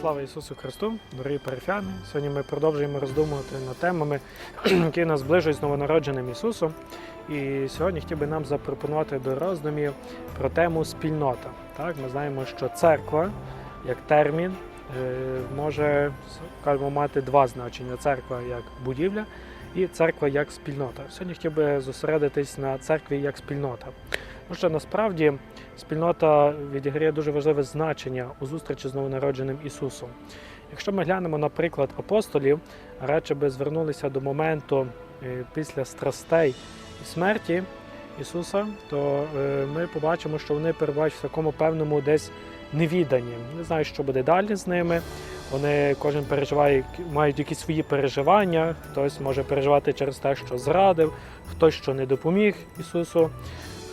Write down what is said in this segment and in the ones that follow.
Слава Ісусу Христу, дорогі парафіяни! Сьогодні ми продовжуємо роздумувати над темами, які нас зближують з новонародженим Ісусом. І сьогодні хотів би нам запропонувати до роздумів про тему спільнота. Так, ми знаємо, що церква як термін е, може скажімо, мати два значення: церква як будівля і церква як спільнота. Сьогодні хотів би зосередитись на церкві як спільнота. Тому що насправді спільнота відіграє дуже важливе значення у зустрічі з новонародженим Ісусом. Якщо ми глянемо, наприклад, апостолів, радше би звернулися до моменту е, після страстей і смерті Ісуса, то е, ми побачимо, що вони перебувають в такому певному десь невіданні. Не знають, що буде далі з ними. Вони кожен переживає, мають якісь свої переживання. Хтось може переживати через те, що зрадив, хтось що не допоміг Ісусу.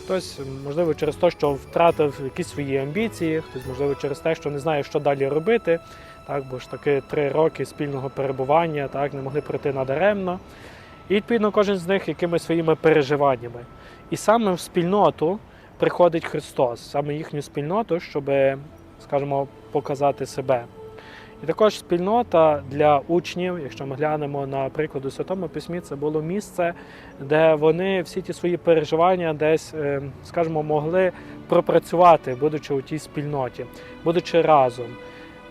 Хтось, можливо, через те, що втратив якісь свої амбіції, хтось, можливо, через те, що не знає, що далі робити. Так, бо ж таки три роки спільного перебування так, не могли пройти надаремно. І відповідно кожен з них якимись своїми переживаннями. І саме в спільноту приходить Христос, саме їхню спільноту, щоб, скажімо, показати себе. І також спільнота для учнів, якщо ми глянемо на приклад у Святому Письмі, це було місце, де вони всі ті свої переживання десь, е, скажімо, могли пропрацювати, будучи у тій спільноті, будучи разом.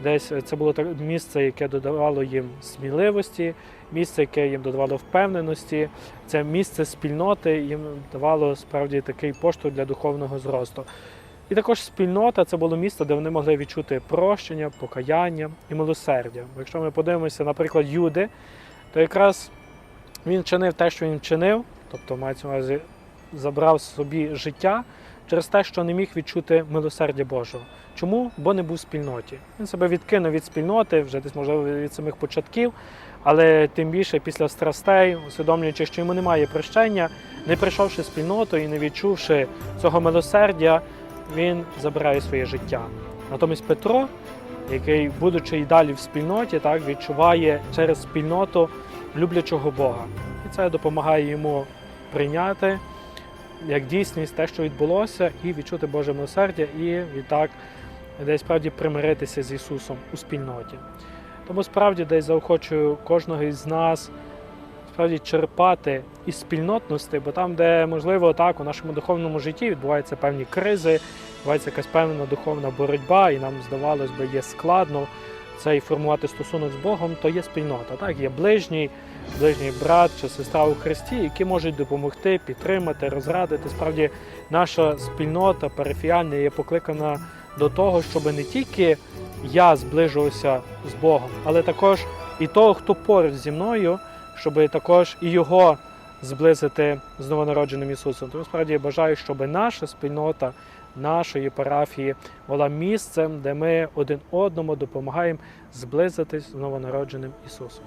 Десь це було так- місце, яке додавало їм сміливості, місце, яке їм додавало впевненості. Це місце спільноти їм давало справді такий поштовх для духовного зросту. І також спільнота це було місце, де вони могли відчути прощення, покаяння і милосердя. Бо якщо ми подивимося, наприклад, Юди, то якраз він чинив те, що він чинив, тобто мається увазі забрав собі життя через те, що не міг відчути милосердя Божого. Чому? Бо не був в спільноті. Він себе відкинув від спільноти, вже десь, можливо, від самих початків, але тим більше після страстей, усвідомлюючи, що йому немає прощення, не прийшовши в спільноту і не відчувши цього милосердя, він забирає своє життя. Натомість Петро, який, будучи і далі в спільноті, так відчуває через спільноту люблячого Бога. І це допомагає йому прийняти як дійсність те, що відбулося, і відчути Боже милосердя, і відтак десь справді примиритися з Ісусом у спільноті. Тому справді десь заохочую кожного із нас справді черпати із спільнотності, бо там, де можливо так у нашому духовному житті відбуваються певні кризи, відбувається якась певна духовна боротьба, і нам здавалось би, є складно цей формувати стосунок з Богом, то є спільнота. Так, є ближній, ближній брат чи сестра у Христі, які можуть допомогти, підтримати, розрадити. Справді, наша спільнота парафіальна є покликана до того, щоб не тільки я зближувався з Богом, але також і того, хто поруч зі мною, щоб також і його зблизити з новонародженим Ісусом. Тому справді я бажаю, щоб наша спільнота нашої парафії була місцем, де ми один одному допомагаємо зблизитись з новонародженим Ісусом.